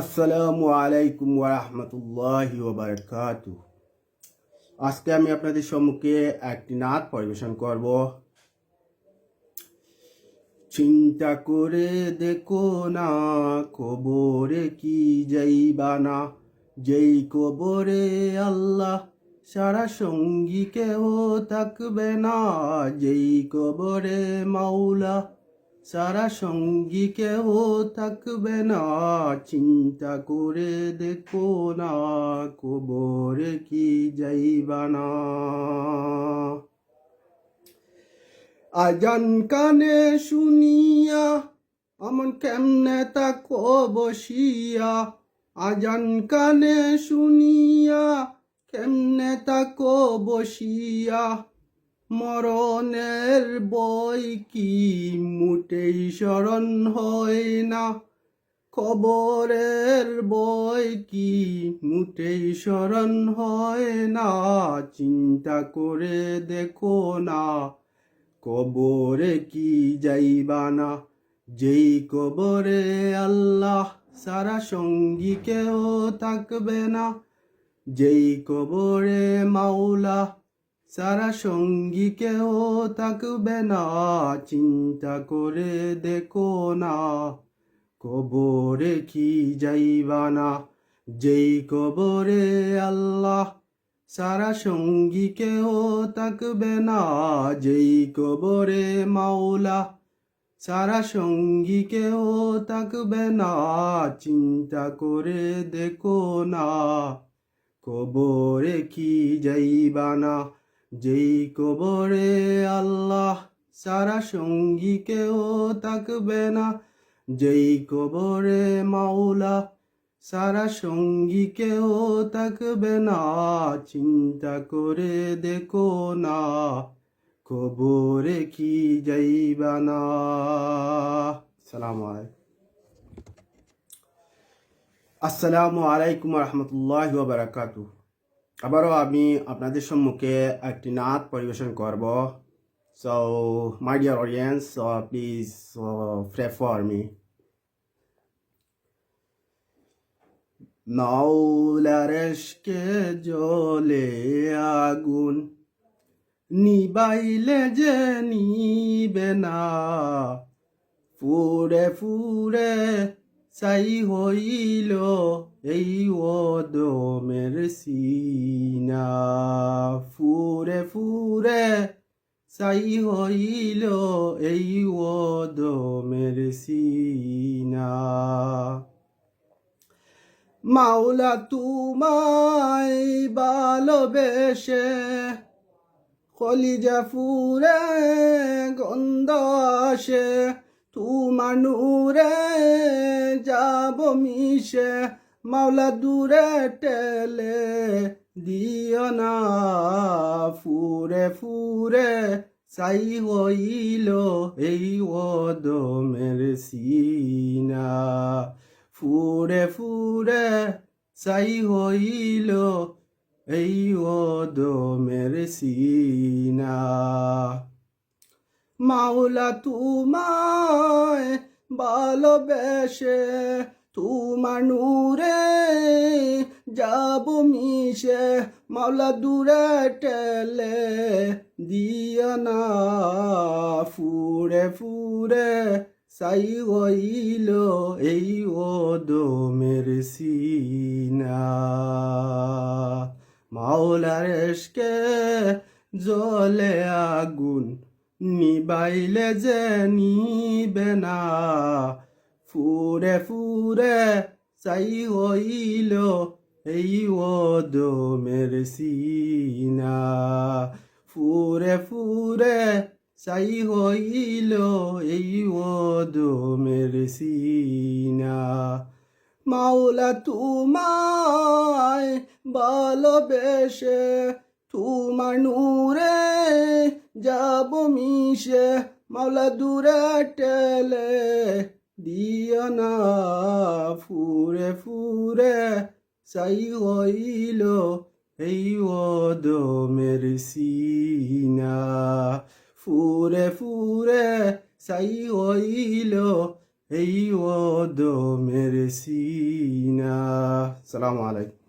আসসালামু আলাইকুম ওরহমতুল্লাহি ওবরকাতু আজকে আমি আপনাদের সম্মুখে একটি নাচ পরিবেশন করব। চিন্তা করে দেখো না, কবরে কি যাইবা না। যেই কবরে আল্লাহ সারা সঙ্গী কেহ থাকবে না, যেই কবরে মাওলা সারা সঙ্গী কেহ থাকবে না। চিন্তা করে দেখো না, কবরে কি যাইবা না। আজান কানে শুনিয়া আমন কেমনে তাকো বসিয়া। আজান কানে শুনিয়া, কেমনে তাকো বসিয়া। মরণের বই কি মুটেই স্মরণ হয় না? খবরের বই কি মুটেই স্মরণ হয় না? চিন্তা করে দেখো না, কবরে কি যাইবা না? যেই কবরে আল্লাহ সারা সঙ্গী কেউ থাকবে না? যেই কবরে মাওলা সারা সঙ্গী কেউ থাকবে না, চিন্তা করে দেখো না। কবরে কি যাইবা না, যেই কবরে আল্লাহ। সারা সঙ্গী কেউ থাকবে না, যেই কবরে মাওলা। সারা সঙ্গী কেউ থাকবে না, চিন্তা করে দেখো না। কবরে কি যাইবা না যেই কবরে আল্লাহ সারা সঙ্গী কেউ থাকবে না। যেই কবরে মাওলা সারা সঙ্গী কেউ থাকবে না। চিন্তা করে দেখো না, কবরে কি যাইবা না। সালাম আসসালামু আলাইকুম রহমতুল্লাহ বারাকাতু আবারও আমি আপনাদের সম্মুখে একটি নাচ পরিবেশন করব। So my dear audience please pray for me মাওলার জলে আগুন নিবাইলে যে নিবে না। ফুরে ফুরে সাই হইল এই ওদমের সিনা, ফুরে ফুরে সাই হইল এই ওদমের সিনা। মাওলা তুমাই ভালোবেসে কলিজা ফুরে গন্ধ আসে, তোমার নূরে যাব মিশে। মাওলা দূরে টেলে দিও না, ফুরে ফুরে সাই হইল এই ওদমের সিনা। ফুরে ফুরে সাই হইল এই ওদমের সিনা। মাওলা তোমায় ভালোবেসে তোমার নূরে যাব মিশে, মাওলা দূরে টেলে দিও না। ফুরে ফুরে সাই হইল এই ওদমের সিনা। মাওলার এসকে জলে আগুন নিবাইলে যে নিবে না। ফুরে ফুরে সাই হইল এই ওদমের সিনা। ফুরে ফুরে সাই হইল এই ওদমের সিনা। মাওলা তোমায় ভালোবেসে তোমার নূরে যাব মিশে, মাওলা দূরে টেলে দিও না ফুরে ফুরে সাই হইল এই ওদমের সিনা। ফুরে ফুরে সাই হইল এই ও মেরে সিনা। সালাম আলাইকুম।